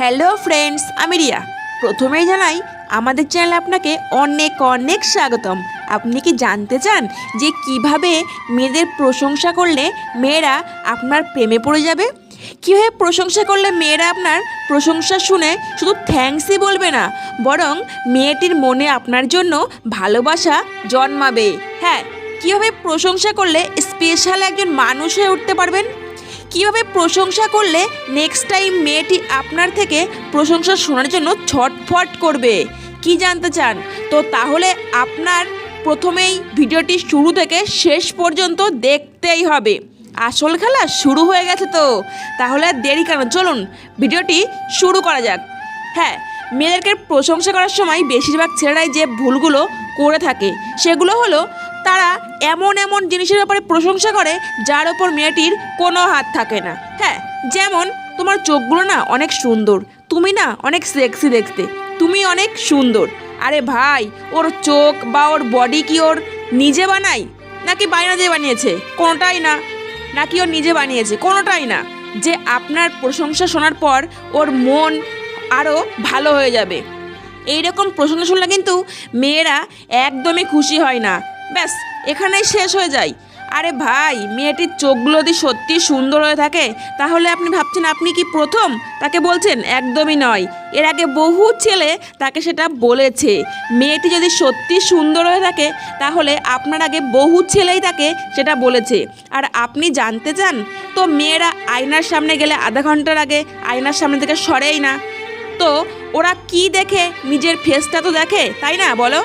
Hello friends, আমি রিয়া। প্রথমেই জানাই, আমাদের চ্যানেলে আপনাকে অনেক অনেক স্বাগতম। আপনি কি জানতে চান যে কীভাবে মেয়েদের প্রশংসা করলে মেয়েরা আপনার প্রেমে পড়ে যাবে? কীভাবে প্রশংসা করলে মেয়েরা আপনার প্রশংসা শুনে শুধু থ্যাঙ্কসই বলবে না, বরং মেয়েটির মনে আপনার জন্য ভালোবাসা জন্মাবে? হ্যাঁ কীভাবে প্রশংসা করলে স্পেশাল একজন মানুষ হয়ে উঠতে পারবেন? কীভাবে প্রশংসা করলে নেক্সট টাইম মেয়েটি আপনার থেকে প্রশংসা শোনার জন্য ছটফট করবে? কি জানতে চান? তো তাহলে আপনার প্রথমেই ভিডিওটি শুরু থেকে শেষ পর্যন্ত দেখতেই হবে। আসল খেলা শুরু হয়ে গেছে তো। তাহলে দেরি কেন? চলুন, ভিডিওটি শুরু করা যাক। হ্যাঁ মেয়েদেরকে প্রশংসা করার সময় বেশিরভাগ ছেলেরাই যে ভুলগুলো করে থাকে, সেগুলো হলো তারা এমন এমন জিনিসের ব্যাপারে প্রশংসা করে, যার ওপর মেয়েটির কোনো হাত থাকে না। হ্যাঁ যেমন তোমার চোখগুলো না অনেক সুন্দর, তুমি না অনেক সেক্সি দেখতে, তুমি অনেক সুন্দর। আরে ভাই, ওর চোখ বা ওর বডি কি ওর নিজে বানাই নাকি বাইনা দিয়ে বানিয়েছে? কোনোটাই না। নাকি ওর নিজে বানিয়েছে? কোনোটাই না। যে আপনার প্রশংসা শোনার পর ওর মন আরও ভালো হয়ে যাবে। এই রকম প্রশংসা শুনলে কিন্তু মেয়েরা একদমই খুশি হয় না। ব্যাস, এখানেই শেষ হয়ে যায়। আরে ভাই, মেয়েটির চোখগুলো যদি সত্যি সুন্দর হয়ে থাকে, তাহলে আপনি ভাবছেন আপনি কি প্রথম? তাকে বলছেন, একদমই নয়। এর আগে বহু ছেলে তাকে সেটা বলেছে। মেয়েটি যদি সত্যি সুন্দর হয়ে থাকে, তাহলে আপনার আগে বহু ছেলেই তাকে সেটা বলেছে। আর আপনি জানতে চান, তো মেয়েরা আয়নার সামনে গেলে আধা ঘণ্টার আগে আয়নার সামনে থেকে সরেই না। তো ওরা কি দেখে? নিজের ফেসটা তো দেখে, তাই না? বলো।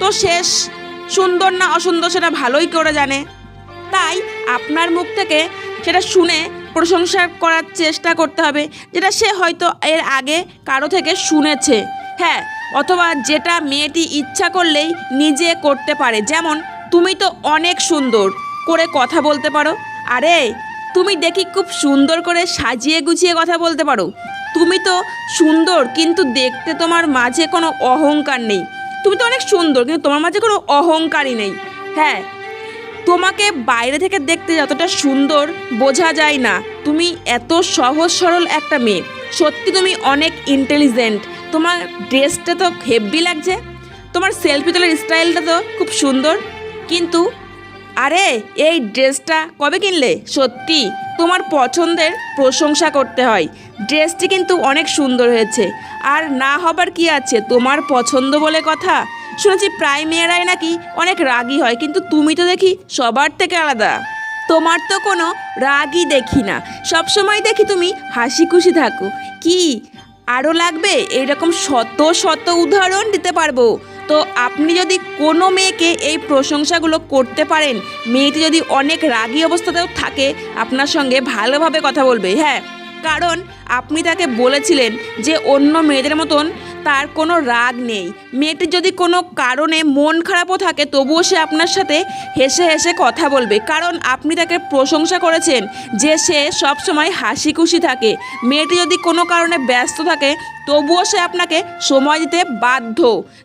তো শেষ। সুন্দর না অসুন্দর সেটা ভালোই করে জানে। তাই আপনার মুখ থেকে সেটা শুনে প্রশংসা করার চেষ্টা করতে হবে, যেটা সে হয়তো এর আগে কারও থেকে শুনেছে। হ্যাঁ অথবা যেটা মেয়েটি ইচ্ছা করলেই নিজে করতে পারে। যেমন, তুমি তো অনেক সুন্দর করে কথা বলতে পারো। আরে, তুমি দেখি খুব সুন্দর করে সাজিয়ে গুছিয়ে কথা বলতে পারো। তুমি তো সুন্দর, কিন্তু দেখতে তোমার মাঝে কোনো অহংকার নেই। তুমি তো অনেক সুন্দর, কিন্তু তোমার মাঝে কোনো অহংকারই নেই। হ্যাঁ তোমাকে বাইরে থেকে দেখতে যতটা সুন্দর বোঝা যায় না। তুমি এত সহজ সরল একটা মেয়ে। সত্যি তুমি অনেক ইন্টেলিজেন্ট তোমার ড্রেসটা তো হেভি লাগছে। তোমার সেলফি তোলার স্টাইলটা তো খুব সুন্দর। কিন্তু আরে, এই ড্রেসটা কবে কিনলে? সত্যি, তোমার পছন্দের প্রশংসা করতে হয়। ড্রেসটি কিন্তু অনেক সুন্দর হয়েছে। আর না হবার কি আছে? তোমার পছন্দ বলে কথা? শুনেছি প্রায় মেয়েরাই নাকি অনেক রাগী হয়, কিন্তু তুমি তো দেখি সবার থেকে আলাদা। তোমার তো কোনো রাগই দেখি না। সবসময় দেখি তুমি হাসি খুশি থাকো। কি? আরও লাগবে? এইরকম শত শত উদাহরণ দিতে পারব। তো আপনি যদি কোনো মেয়েকে এই প্রশংসাগুলো করতে পারেন, মেয়েটি যদি অনেক রাগী অবস্থাতেও থাকে, আপনার সঙ্গে ভালোভাবে কথা বলবে হ্যাঁ? কারণ আপনি তাকে বলেছিলেন যে অন্য মেয়েদের মতন তার কোনো রাগ নেই। মেয়েটির যদি কোনো কারণে মন খারাপও থাকে, তবুও সে আপনার সাথে হেসে হেসে কথা বলবে। কারণ আপনি তাকে প্রশংসা করেছেন যে সে সবসময় হাসি খুশি থাকে। মেয়েটি যদি কোনো কারণে ব্যস্ত থাকে, তবুও সে আপনাকে সময় দিতে বাধ্য।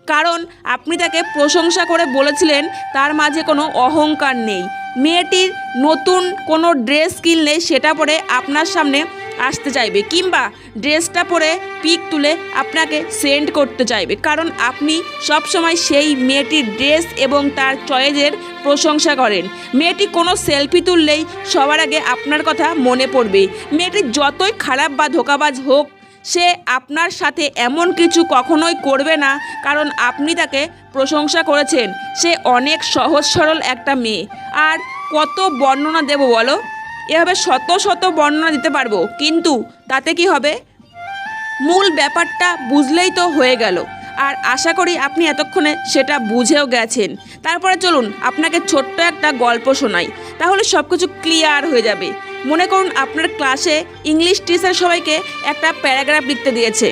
কারণ আপনি তাকে প্রশংসা করে বলেছিলেন, তার মাঝে কোনো অহংকার নেই। মেয়েটির নতুন কোনো ড্রেস কিনলে সেটা পরে আপনার সামনে আসতে চাইবে কিংবা ড্রেসটা পরে পিক তুলে আপনাকে সেন্ড করতে চাইবে। কারণ আপনি সবসময় সেই মেয়েটির ড্রেস এবং তার চয়েজের প্রশংসা করেন। মেয়েটি কোনো সেলফি তুললেই সবার আগে আপনার কথা মনে পড়বে মেয়েটি যতই খারাপ বা ধোকাবাজ হোক, সে আপনার সাথে এমন কিছু কখনোই করবে না, কারণ আপনি তাকে প্রশংসা করেছেন। সে অনেক সহজ সরল একটা মেয়ে। আর কত বর্ণনা দেব বলো? এভাবে শত শত বর্ণনা দিতে পারব, কিন্তু তাতে কি হবে? মূল ব্যাপারটা বুঝলেই তো হয়ে গেল। আর আশা করি আপনি এতক্ষণে সেটা বুঝেও গেছেন। তারপরে চলুন আপনাকে ছোট্ট একটা গল্প শোনাই, তাহলে সব কিছু ক্লিয়ার হয়ে যাবে। মনে করুন আপনার ক্লাসে ইংলিশ টিচার সবাইকে একটা প্যারাগ্রাফ লিখতে দিয়েছে।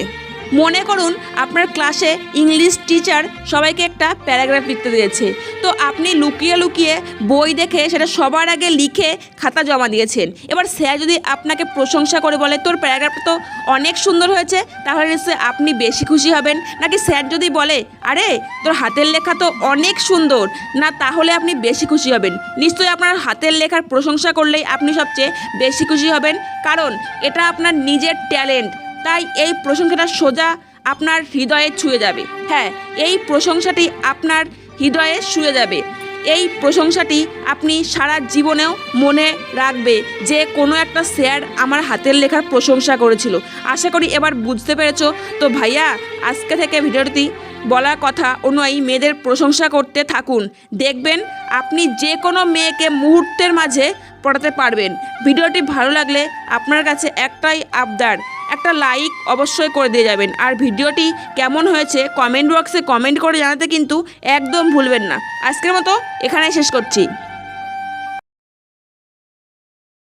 মনে করুন, আপনার ক্লাসে ইংলিশ টিচার সবাইকে একটা প্যারাগ্রাফ লিখতে দিয়েছে। তো আপনি লুকিয়ে লুকিয়ে বই দেখে সেটা সবার আগে লিখে খাতা জমা দিয়েছেন। এবার স্যার যদি আপনাকে প্রশংসা করে বলে, তোর প্যারাগ্রাফটা তো অনেক সুন্দর হয়েছে, তাহলে নিশ্চয়ই আপনি বেশি খুশি হবেন। নাকি স্যার যদি বলে, আরে, তোর হাতের লেখা তো অনেক সুন্দর, না তাহলে আপনি বেশি খুশি হবেন। নিশ্চয়ই আপনার হাতের লেখার প্রশংসা করলেই আপনি সবচেয়ে বেশি খুশি হবেন। কারণ এটা আপনার নিজের ট্যালেন্ট তাই এই প্রশংসাটা সোজা আপনার হৃদয়ে ছুঁয়ে যাবে। হ্যাঁ এই প্রশংসাটি আপনার হৃদয়ে ছুঁয়ে যাবে। এই প্রশংসাটি আপনি সারা জীবনেও মনে রাখবে যে কোনো একটা স্যার আমার হাতের লেখার প্রশংসা করেছিল। আশা করি এবার বুঝতে পেরেছ। তো ভাইয়া, আজকে থেকে ভিডিওটি বলার কথা অনুযায়ী মেয়েদের প্রশংসা করতে থাকুন। দেখবেন আপনি যে কোনো মেয়েকে মুহূর্তের মাঝে পড়াতে পারবেন। ভিডিওটি ভালো লাগলে আপনার কাছে একটাই আবদার একটা লাইক অবশ্যই করে দিয়ে যাবেন। আর ভিডিওটি কেমন হয়েছে কমেন্ট বক্সে কমেন্ট করে জানাতে কিন্তু একদম ভুলবেন না। আজকের মতো এখানেই শেষ করছি।